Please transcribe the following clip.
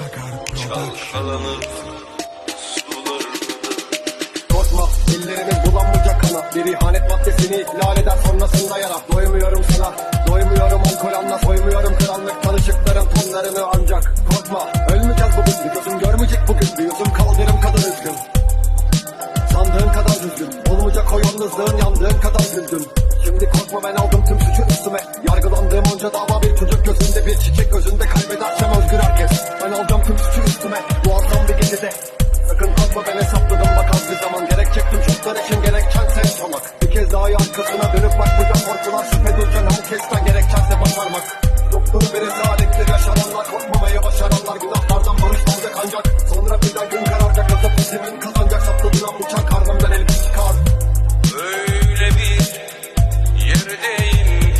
Çalkalanır sular. Korkma ellerimin bulanmayacak kana Bir ihanet maddesini ihlal eder sonrasında yara. Doymuyorum sana doymuyorum alkol anla Soymuyorum krallık tanışıklarım tonlarını ancak. Korkma ölmeyeceğiz bugün. Bir gözüm görmeyecek bugün. Bir yüzüm kaldırım kadar üzgün. Sandığın kadar düzgün. Olmayacak o yalnızlığın yandığın kadar güldüm. Şimdi korkma ben aldım tüm suçu üstüme. Yargılandığım onca dava bir çocuk gözünde Bir çiçek gözünde herkes Ben alacağım tüm suçu üstüme. Muazzam bir gecede. Sakın korkma ben hesapladım. Bak az bir zaman Gerek çektim. Çoklar için gerekçen sen solak Bir kez daha arkasına dönüp bakmayacağım. Korkular şüphe duyacağım herkesten gerekçense başarmak. Doktoru bir rezalettir yaşananlar Korkmamayı başaranlar. Günahlardan barış ancak. Sonra birden gün kararacak. Yazıp isimin Saplı